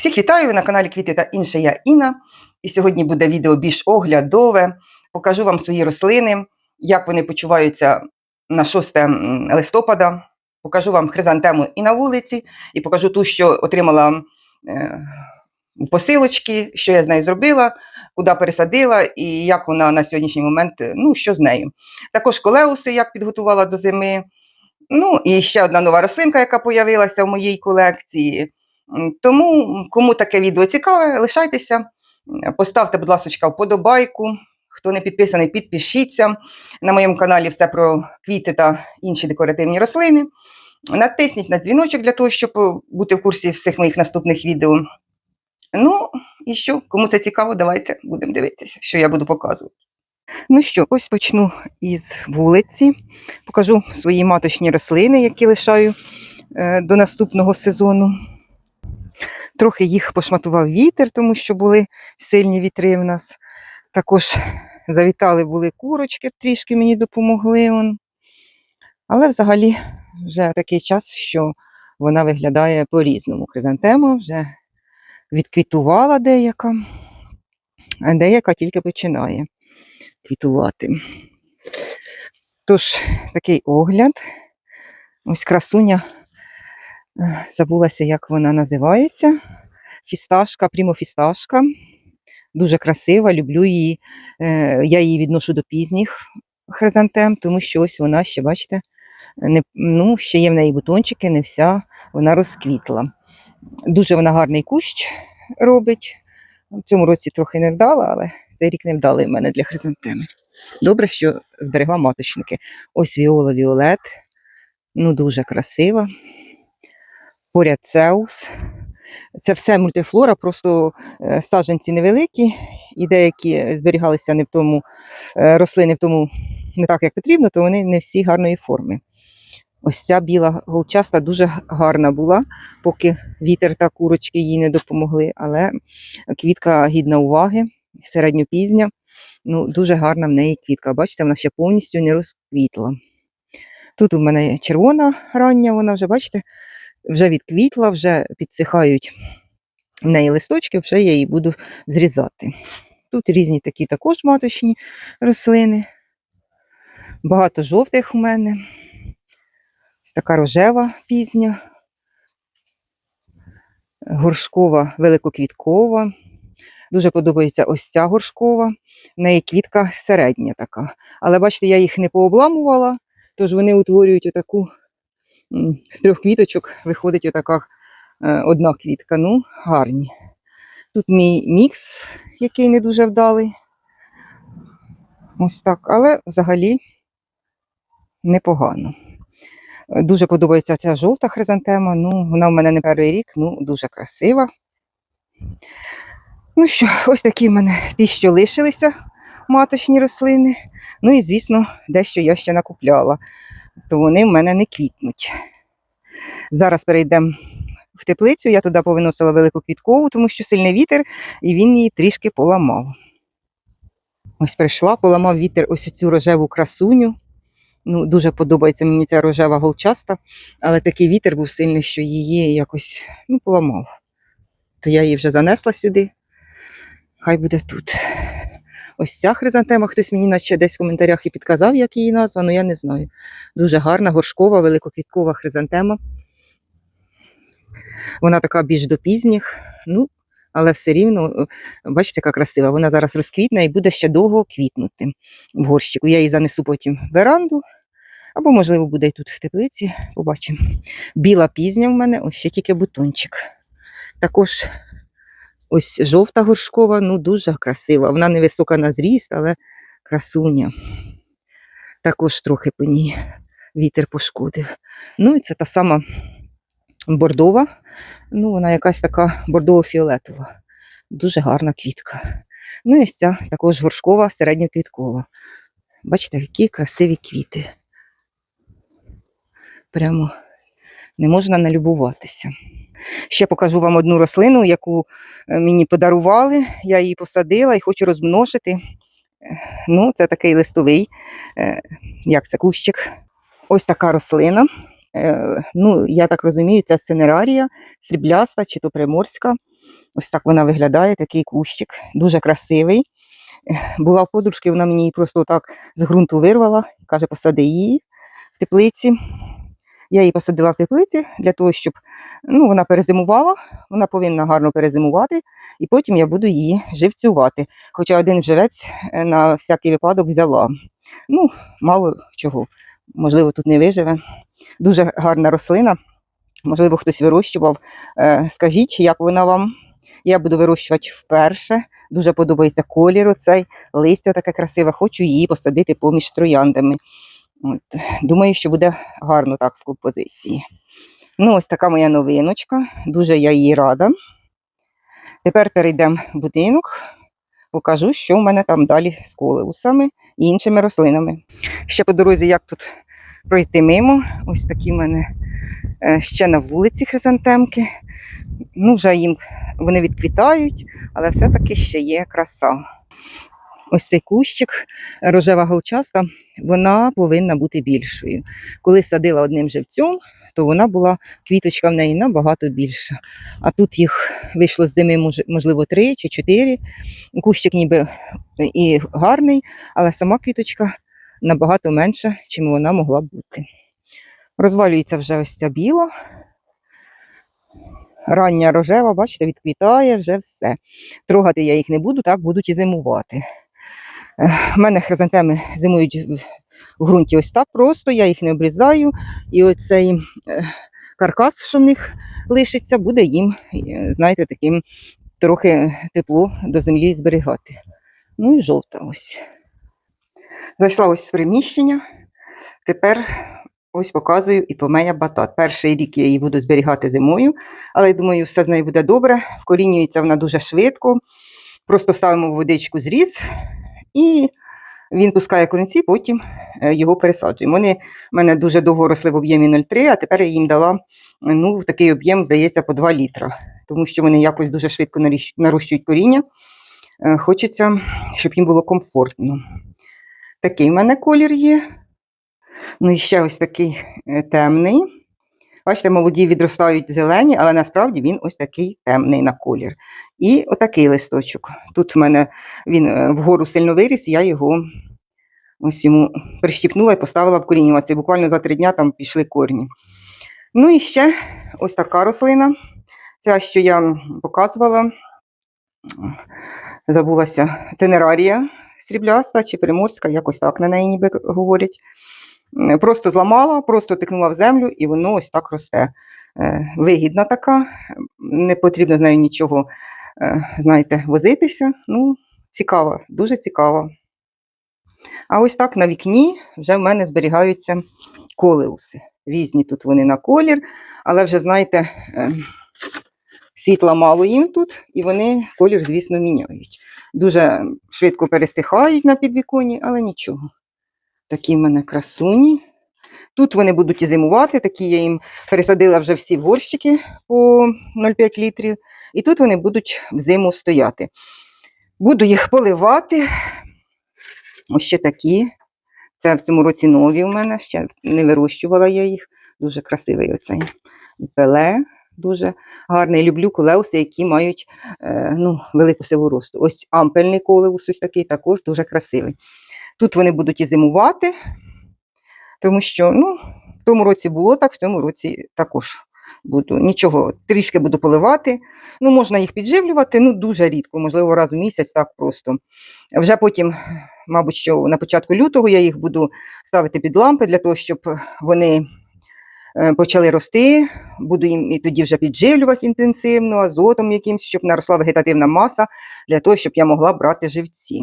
Всіх вітаю на каналі Квіти та інше я Інна. І сьогодні буде відео більш оглядове. Покажу вам свої рослини, як вони почуваються на 6 листопада. Покажу вам хризантему і на вулиці, і покажу ту, що отримала е, в що я з нею зробила, куди пересадила і як вона на сьогоднішній момент, е, ну, що з нею. Також колеуси, як підготувала до зими. Ну, і ще одна нова рослинка, яка появилася в моїй колекції. Тому, кому таке відео цікаве, лишайтеся. Поставте, будь ласка, вподобайку. Хто не підписаний, підпишіться. На моєму каналі все про квіти та інші декоративні рослини. Натисніть на дзвіночок для того, щоб е, бути в курсі всіх моїх наступних відео. Ну, і що, кому це цікаво, давайте будемо дивитися, що я буду показувати. Ну що, ось почну із вулиці. Покажу свої маточні рослини, які лишаю е, до наступного сезону. Трохи їх пошматував вітер, тому що були сильні вітри в нас. Також завітали були курочки, трішки мені допомогли. Он. Але взагалі вже такий час, що вона виглядає по-різному. Хризантема вже відквітувала деяка, а деяка тільки починає квітувати. Тож, такий огляд. Ось красуня. Е, Забулася, як вона називається. Фісташка, прімофісташка. Дуже красива, люблю її. Е, Я її відношу до пізніх хризантем, тому що ось вона ще, бачите, не, ну, ще є в неї бутончики, не вся вона розквітла. Дуже вона гарний кущ робить. В цьому році трохи не вдала, але цей рік не вдалий в мене для хризантеми. Добре, що зберегла маточники. Ось Віола Віолет. Ну, дуже красива. Поряд Цеус. Це все мультифлора, просто е, саджанці невеликі, і деякі зберігалися не в тому, е, рослини в тому не так, як потрібно, то вони не всі гарної форми. Ось ця біла голчаста дуже гарна була, поки вітер та курочки їй не допомогли, але квітка гідна уваги, середньопізня. Ну, дуже гарна в неї квітка. Бачите, вона ще повністю не розквітла. Тут у мене червона рання, вона вже, бачите, вже відквітла, вже підсихають в неї листочки, вже я її буду зрізати. Тут різні такі також маточні рослини. Багато жовтих у мене. Ось така рожева пізня. Горшкова великоквіткова. Дуже подобається ось ця горшкова. В неї квітка середня така. Але бачите, я їх не пообламувала, тож вони утворюють отаку з трьох квіточок виходить отака е, одна квітка. Ну, гарні. Тут мій мікс, який не дуже вдалий. Ось так, але взагалі непогано. Дуже подобається ця жовта хризантема. Ну, вона в мене не перший рік, ну, дуже красива. Ну що, ось такі в мене ті, що лишилися маточні рослини. Ну і, звісно, дещо я ще накупляла, то вони в мене не квітнуть. Зараз перейдемо в теплицю. Я туди повиносила велику квіткову, тому що сильний вітер, і він її трішки поламав. Ось прийшла, поламав вітер ось цю рожеву красуню. Ну, дуже подобається мені ця рожева голчаста, але такий вітер був сильний, що її якось ну, поламав. То я її вже занесла сюди. Хай буде тут. Ось ця хризантема, хтось мені наче десь в коментарях і підказав, як її назва, але я не знаю. Дуже гарна, горшкова, великоквіткова хризантема. Вона така більш до пізніх, ну, але все рівно, е, бачите, яка красива. Вона зараз розквітне і буде ще довго квітнути в горщику. Я її занесу потім в веранду, або, можливо, буде і тут в теплиці. Побачимо. Біла пізня в мене, ось ще тільки бутончик. Також ось жовта горшкова, ну дуже красива. Вона невисока на зріст, але красуня. Також трохи по ній вітер пошкодив. Ну і це та сама бордова. Ну, вона якась така бордово-фіолетова. Дуже гарна квітка. Ну і ось ця також горшкова, середньоквіткова. Бачите, які красиві квіти. Прямо не можна налюбуватися. Ще покажу вам одну рослину, яку е, мені подарували. Я її посадила і хочу розмножити. Е, Ну, це такий листовий, е, як це кущик. Ось така рослина. Ну, я так розумію, це синерарія, срібляста чи то приморська. Ось так вона виглядає, такий кущик, дуже красивий. Була в подружки, вона мені її просто так з ґрунту вирвала, каже, посади її в теплиці. Я її посадила в теплиці для того, щоб ну, вона перезимувала, вона повинна гарно перезимувати, і потім я буду її живцювати. Хоча один живець е, на всякий випадок взяла. Ну, мало чого, можливо, тут не виживе. Дуже гарна рослина. Можливо, хтось вирощував. Е, Скажіть, як вона вам? Я буду вирощувати вперше. Дуже подобається колір оцей, листя таке красиве. Хочу її посадити поміж трояндами. От. Думаю, що буде гарно так в композиції. Ну, ось така моя новиночка. Дуже я їй рада. Тепер перейдемо в будинок, покажу, що в мене там далі з колеусами і іншими рослинами. Ще по дорозі, як тут пройти мимо. Ось такі в мене е, ще на вулиці хризантемки. Ну, вже їм вони відквітають, але все-таки ще є краса. Ось цей кущик, рожева голчаста, вона повинна бути більшою. Коли садила одним живцем, то вона була, квіточка в неї набагато більша. А тут їх вийшло з зими, можливо, три чи чотири. Кущик ніби і гарний, але сама квіточка набагато менша, чим вона могла бути. Розвалюється вже ось ця біла. Рання рожева, бачите, відквітає вже все. Трогати я їх не буду, так будуть і зимувати. У мене хризантеми зимують в- ґрунті ось так просто, я їх не обрізаю. І оцей е, каркас, що в них лишиться, буде їм, е, знаєте, таким трохи тепло до землі зберігати. Ну і жовта ось. Зайшла ось в приміщення. Тепер ось показую і помея батат. Перший рік я її буду зберігати зимою, але думаю, все з нею буде добре. Вкорінюється вона дуже швидко. Просто ставимо в водичку зріз і він пускає корінці, потім е, його пересаджуємо. Вони в мене дуже довго росли в об'ємі 0,3, а тепер я їм дала ну, такий об'єм, здається, по 2 літра, тому що вони якось дуже швидко нарощують коріння. Е, Хочеться, щоб їм було комфортно. Такий в мене колір є. Ну і ще ось такий е, темний. Бачите, молоді відростають зелені, але насправді він ось такий темний на колір. І отакий листочок. Тут в мене він е, вгору сильно виріс, я його ось йому прищіпнула і поставила в вкорінюватися. Буквально за три дня там пішли корні. Ну і ще ось така рослина. Ця, що я показувала, забулася, тенерарія срібляста чи приморська, якось так на неї ніби говорять. М, Просто зламала, просто тикнула в землю, і воно ось так росте. Е, Вигідна така, не потрібно з нею нічого, е, знаєте, возитися. Ну, цікава, дуже цікава. А ось так на вікні вже в мене зберігаються колеуси. Різні тут вони на колір, але вже, знаєте, е, світла мало їм тут, і вони колір, звісно, міняють. Дуже швидко пересихають на підвіконні, але нічого. Такі в мене красуні. Тут вони будуть і зимувати, такі я їм пересадила вже всі в горщики по 0,5 літрів. І тут вони будуть взиму стояти. Буду їх поливати. Ось ще такі. Це в цьому році нові у мене, ще не вирощувала я їх. Дуже красивий оцей пеле, дуже гарний. Люблю колеуси, які мають е, ну, велику силу росту. Ось ампельний колеус, ось такий також дуже красивий. Тут вони будуть і зимувати, тому що ну, в тому році було так, в цьому році також буду. Нічого, трішки буду поливати. Ну, можна їх підживлювати, ну дуже рідко, можливо, раз у місяць, так просто. Вже потім, мабуть, що на початку лютого я їх буду ставити під лампи для того, щоб вони почали рости. Буду їм і тоді вже підживлювати інтенсивно, азотом якимось, щоб наросла вегетативна маса, для того, щоб я могла брати живці.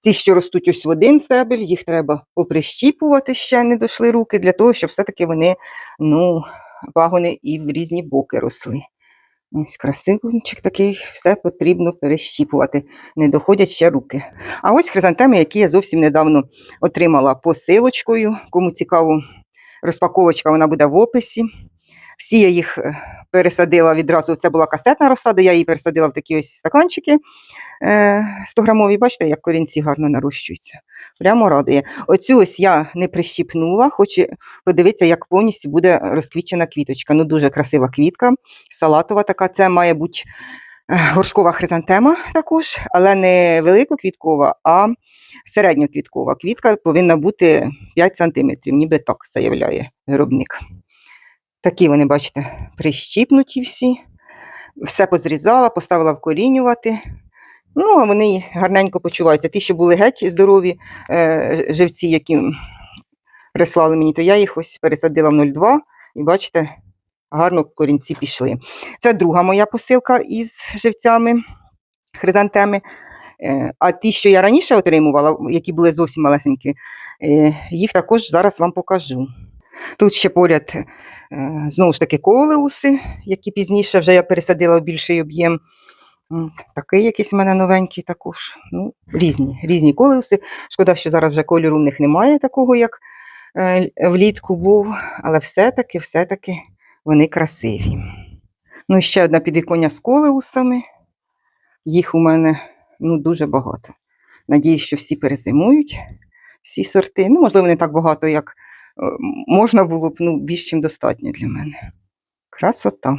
Ці, що ростуть ось в один стебель, їх треба поприщіпувати, ще не дійшли руки, для того, щоб все-таки вони, ну, пагони і в різні боки росли. Ось красивчик такий, все потрібно перещіпувати, не доходять ще руки. А ось хризантеми, які я зовсім недавно отримала посилочкою. Кому цікаво, розпаковочка вона буде в описі. Всі я їх е, пересадила відразу. Це була касетна розсада, я її пересадила в такі ось стаканчики е, 100-грамові. Бачите, як корінці гарно нарощуються. Прямо радує. Оцю ось я не прищіпнула, хочу подивитися, як повністю буде розквічена квіточка. Ну, дуже красива квітка, салатова така. Це має бути Е, Горшкова хризантема також, але не великоквіткова, а середньоквіткова. Квітка повинна бути 5 см, ніби так заявляє виробник. Такі вони, бачите, прищіпнуті всі. Все позрізала, поставила вкорінювати. Ну, а вони гарненько почуваються. Ті, що були геть здорові е, живці, які прислали мені, то я їх ось пересадила в 0,2 і бачите, гарно корінці пішли. Це друга моя посилка із живцями хризантеми. Е, А ті, що я раніше отримувала, які були зовсім малесенькі, е, їх також зараз вам покажу. Тут ще поряд е, знову ж таки колеуси, які пізніше вже я пересадила в більший об'єм. Такий якийсь в мене новенький також. Ну, різні, різні колеуси. Шкода, що зараз вже кольору в них немає такого, як влітку був, але все-таки, все-таки вони красиві. Ну, і ще одна підвіконня з колеусами. Їх у мене ну, дуже багато. Надіюсь, що всі перезимують, всі сорти. Ну, можливо, не так багато, як е, можна було б, ну, більш чим достатньо для мене. Красота.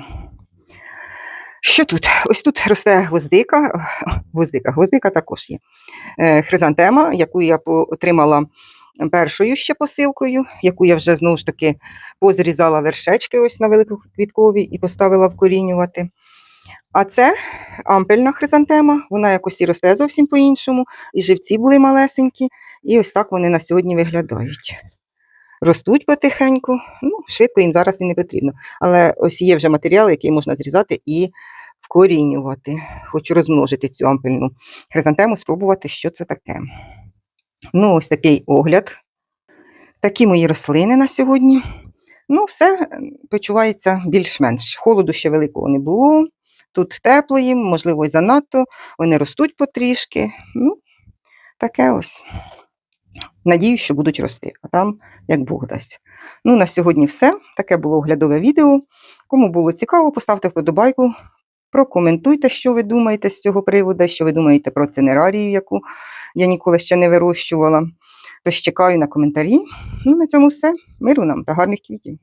Що тут? Ось тут росте гвоздика. Гвоздика, гвоздика також є. Е, Хризантема, яку я отримала першою ще посилкою, яку я вже знову ж таки позрізала вершечки ось на великоквітковій і поставила вкорінювати. А це ампельна хризантема, вона якось і росте зовсім по-іншому, і живці були малесенькі, і ось так вони на сьогодні виглядають. Ростуть потихеньку, ну, швидко їм зараз і не потрібно. Але ось є вже матеріал, який можна зрізати і вкорінювати. Хочу розмножити цю ампельну хризантему, спробувати, що це таке. Ну, ось такий огляд. Такі мої рослини на сьогодні. Ну, все почувається більш-менш. Холоду ще великого не було. Тут тепло їм, можливо, і занадто. Вони ростуть потрішки. Ну, таке ось. Надіюсь, що будуть рости, а там як Бог дасть. Ну, на сьогодні все. Таке було оглядове відео. Кому було цікаво, поставте вподобайку, прокоментуйте, що ви думаєте з цього приводу, що ви думаєте про цинерарію, яку я ніколи ще не вирощувала. Тож чекаю на коментарі. Ну, на цьому все. Миру нам та гарних квітів.